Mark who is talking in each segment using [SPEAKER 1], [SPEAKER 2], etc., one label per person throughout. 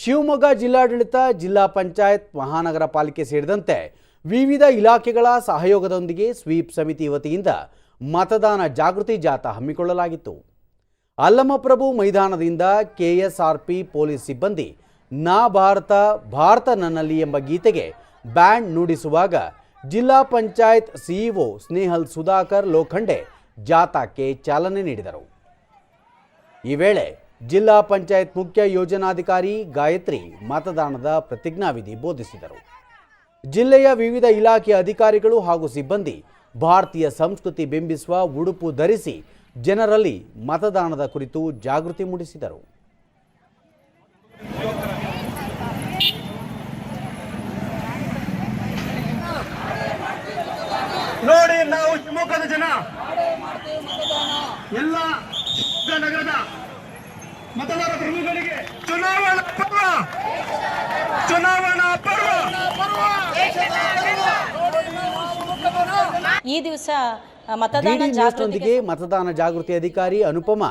[SPEAKER 1] ಶಿವಮೊಗ್ಗ ಜಿಲ್ಲಾಡಳಿತ, ಜಿಲ್ಲಾ ಪಂಚಾಯತ್, ಮಹಾನಗರ ಪಾಲಿಕೆ ಸೇರಿದಂತೆ ವಿವಿಧ ಇಲಾಖೆಗಳ ಸಹಯೋಗದೊಂದಿಗೆ ಸ್ವೀಪ್ ಸಮಿತಿ ವತಿಯಿಂದ ಮತದಾನ ಜಾಗೃತಿ ಜಾಥಾ ಹಮ್ಮಿಕೊಳ್ಳಲಾಗಿತ್ತು. ಅಲ್ಲಮಪ್ರಭು ಮೈದಾನದಿಂದ ಕೆಎಸ್ಆರ್ಪಿ ಪೊಲೀಸ್ ಸಿಬ್ಬಂದಿ ನಾ ಭಾರತ ಭಾರತ ನನ್ನಲ್ಲಿ ಎಂಬ ಗೀತೆಗೆ ಬ್ಯಾಂಡ್ ನುಡಿಸುವಾಗ ಜಿಲ್ಲಾ ಪಂಚಾಯತ್ ಸಿಇಒ ಸ್ನೇಹಲ್ ಸುಧಾಕರ್ ಲೋಖಂಡೆ ಜಾಥಾಕ್ಕೆ ಚಾಲನೆ ನೀಡಿದರು. ಈ ವೇಳೆ ಜಿಲ್ಲಾ ಪಂಚಾಯತ್ ಮುಖ್ಯ ಯೋಜನಾಧಿಕಾರಿ ಗಾಯತ್ರಿ ಮತದಾನದ ಪ್ರತಿಜ್ಞಾವಿಧಿ ಬೋಧಿಸಿದರು. ಜಿಲ್ಲೆಯ ವಿವಿಧ ಇಲಾಖೆಯ ಅಧಿಕಾರಿಗಳು ಹಾಗೂ ಸಿಬ್ಬಂದಿ ಭಾರತೀಯ ಸಂಸ್ಕೃತಿ ಬಿಂಬಿಸುವ ಉಡುಪು ಧರಿಸಿ ಜನರಲ್ಲಿ ಮತದಾನದ ಕುರಿತು ಜಾಗೃತಿ ಮೂಡಿಸಿದರು.
[SPEAKER 2] ನೋಡಿ ನಾವು ಶಿವಮೊಗ್ಗದ ಜನ. ಎಲ್ಲ ನಗರದ ಮತದಾರ ಪ್ರಭುಗಳಿಗೆ ಚುನಾವಣಾ ಪರ್ವ! ಚುನಾವಣಾ ಪರ್ವ!
[SPEAKER 3] ಈ ದಿವಸ ಮತದಾನ
[SPEAKER 1] ನ್ಯೂಸ್ನೊಂದಿಗೆ ಮತದಾನ ಜಾಗೃತಿ ಅಧಿಕಾರಿ ಅನುಪಮ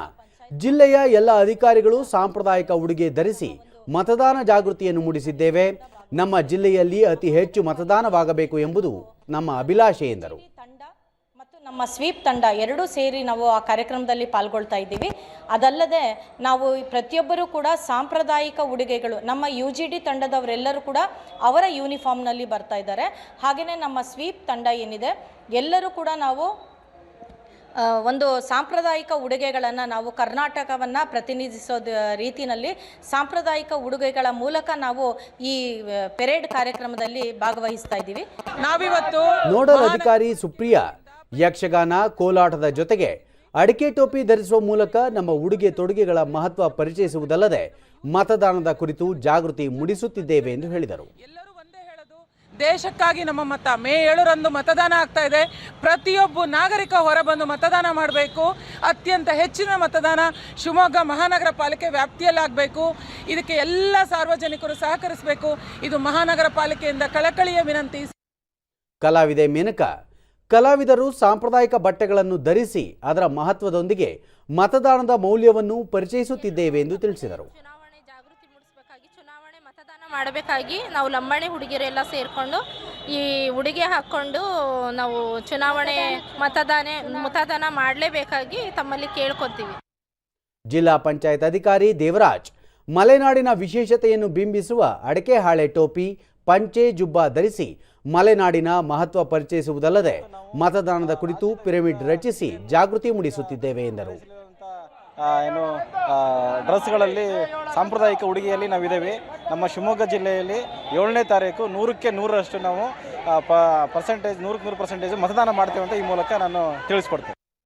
[SPEAKER 1] ಜಿಲ್ಲೆಯ ಎಲ್ಲ ಅಧಿಕಾರಿಗಳು ಸಾಂಪ್ರದಾಯಿಕ ಉಡುಗೆ ಧರಿಸಿ ಮತದಾನ ಜಾಗೃತಿಯನ್ನು ಮೂಡಿಸಿದ್ದೇವೆ. ನಮ್ಮ ಜಿಲ್ಲೆಯಲ್ಲಿ ಅತಿ ಹೆಚ್ಚು ಮತದಾನವಾಗಬೇಕು ಎಂಬುದು ನಮ್ಮ ಅಭಿಲಾಷೆ ಎಂದರು.
[SPEAKER 3] ಮತ್ತು ನಮ್ಮ ಸ್ವೀಪ್ ತಂಡ ಎರಡೂ ಸೇರಿ ನಾವು ಆ ಕಾರ್ಯಕ್ರಮದಲ್ಲಿ ಪಾಲ್ಗೊಳ್ತಾ ಇದ್ದೀವಿ. ಅದಲ್ಲದೆ ನಾವು ಪ್ರತಿಯೊಬ್ಬರೂ ಕೂಡ ಸಾಂಪ್ರದಾಯಿಕ ಉಡುಗೆಗಳು ನಮ್ಮ ಯು ಜಿ ಡಿ ತಂಡದವರೆಲ್ಲರೂ ಕೂಡ ಅವರ ಯೂನಿಫಾರ್ಮ್ನಲ್ಲಿ ಬರ್ತಾ ಇದ್ದಾರೆ. ಹಾಗೆಯೇ ನಮ್ಮ ಸ್ವೀಪ್ ತಂಡ ಏನಿದೆ ಎಲ್ಲರೂ ಕೂಡ ನಾವು ಒಂದು ಸಾಂಪ್ರದಾಯಿಕ ಉಡುಗೆಗಳನ್ನು ನಾವು ಕರ್ನಾಟಕವನ್ನು ಪ್ರತಿನಿಧಿಸೋದ ರೀತಿಯಲ್ಲಿ ಸಾಂಪ್ರದಾಯಿಕ ಉಡುಗೆಗಳ ಮೂಲಕ ನಾವು ಈ ಪೆರೇಡ್ ಕಾರ್ಯಕ್ರಮದಲ್ಲಿ ಭಾಗವಹಿಸ್ತಾ ಇದ್ದೀವಿ.
[SPEAKER 4] ನಾವಿವತ್ತು
[SPEAKER 1] ನೋಡಲ್ ಅಧಿಕಾರಿ ಸುಪ್ರಿಯಾ ಯಕ್ಷಗಾನ ಕೋಲಾಟದ ಜೊತೆಗೆ ಅಡಿಕೆ ಟೋಪಿ ಧರಿಸುವ ಮೂಲಕ ನಮ್ಮ ಉಡುಗೆ ತೊಡುಗೆಗಳ ಮಹತ್ವ ಪರಿಚಯಿಸುವುದಲ್ಲದೆ ಮತದಾನದ ಕುರಿತು ಜಾಗೃತಿ ಮೂಡಿಸುತ್ತಿದ್ದೇವೆ ಎಂದು ಹೇಳಿದರು.
[SPEAKER 4] ಎಲ್ಲರೂ ಒಂದೇ ಹೇಳೋದು ದೇಶಕ್ಕಾಗಿ ನಮ್ಮ ಮತ. ಮೇ ಏಳರಂದು ಮತದಾನ ಆಗ್ತಾ ಇದೆ. ಪ್ರತಿಯೊಬ್ಬ ನಾಗರಿಕ ಹೊರಬಂದು ಮತದಾನ ಮಾಡಬೇಕು. ಅತ್ಯಂತ ಹೆಚ್ಚಿನ ಮತದಾನ ಶಿವಮೊಗ್ಗ ಮಹಾನಗರ ಪಾಲಿಕೆ ವ್ಯಾಪ್ತಿಯಲ್ಲಾಗಬೇಕು. ಇದಕ್ಕೆ ಎಲ್ಲ ಸಾರ್ವಜನಿಕರು ಸಹಕರಿಸಬೇಕು. ಇದು ಮಹಾನಗರ ಪಾಲಿಕೆಯಿಂದ ಕಳಕಳಿಯ ವಿನಂತಿ.
[SPEAKER 1] ಕಲಾವಿದೆ ಮೇನಕ ಕಲಾವಿದರು ಸಾಂಪ್ರದಾಯಿಕ ಬಟ್ಟೆಗಳನ್ನು ಧರಿಸಿ ಅದರ ಮಹತ್ವದೊಂದಿಗೆ ಮತದಾನದ ಮೌಲ್ಯವನ್ನು ಪರಿಚಯಿಸುತ್ತಿದ್ದೇವೆ ಎಂದು ತಿಳಿಸಿದರು.
[SPEAKER 5] ಚುನಾವಣೆ ಜಾಗೃತಿ ಮೂಡಿಸಬೇಕಾಗಿ ಚುನಾವಣೆ ಮತದಾನ ಮಾಡಬೇಕಾಗಿ ನಾವು ಲಂಬಾಣಿ ಹುಡುಗಿಯರೆಲ್ಲ ಸೇರಿಕೊಂಡು ಈ ಉಡುಗೆ ಹಾಕ್ಕೊಂಡು ನಾವು ಚುನಾವಣೆ ಮತದಾನ ಮತದಾನ ಮಾಡಲೇಬೇಕಾಗಿ ತಮ್ಮಲ್ಲಿ ಕೇಳ್ಕೊತೀವಿ
[SPEAKER 1] ಜಿಲ್ಲಾ ಪಂಚಾಯತ್ ಅಧಿಕಾರಿ ದೇವರಾಜ್ ಮಲೆನಾಡಿನ ವಿಶೇಷತೆಯನ್ನು ಬಿಂಬಿಸುವ ಅಡಕೆ ಹಾಳೆ ಟೋಪಿ ಪಂಚೆ ಜುಬ್ಬ ಧರಿಸಿ ಮಲೆನಾಡಿನ ಮಹತ್ವ ಪರಿಚಯಿಸುವುದಲ್ಲದೆ ಮತದಾನದ ಕುರಿತು ಪಿರಮಿಡ್ ರಚಿಸಿ ಜಾಗೃತಿ ಮೂಡಿಸುತ್ತಿದ್ದೇವೆ ಎಂದರು.
[SPEAKER 6] ಏನು ಡ್ರೆಸ್ಗಳಲ್ಲಿ ಸಾಂಪ್ರದಾಯಿಕ ಉಡುಗೆಯಲ್ಲಿ ನಾವಿದ್ದೇವೆ. ನಮ್ಮ ಶಿವಮೊಗ್ಗ ಜಿಲ್ಲೆಯಲ್ಲಿ ಏಳನೇ ತಾರೀಕು ನೂರಕ್ಕೆ ನೂರರಷ್ಟು ನಾವು ಪ ಪರ್ಸೆಂಟೇಜ್ ನೂರಕ್ಕೆ ನೂರು ಪರ್ಸೆಂಟೇಜ್ ಮತದಾನ ಮಾಡ್ತೇವೆ ಅಂತ ಈ ಮೂಲಕ ನಾನು ತಿಳಿಸ್ಕೊಡ್ತೇನೆ.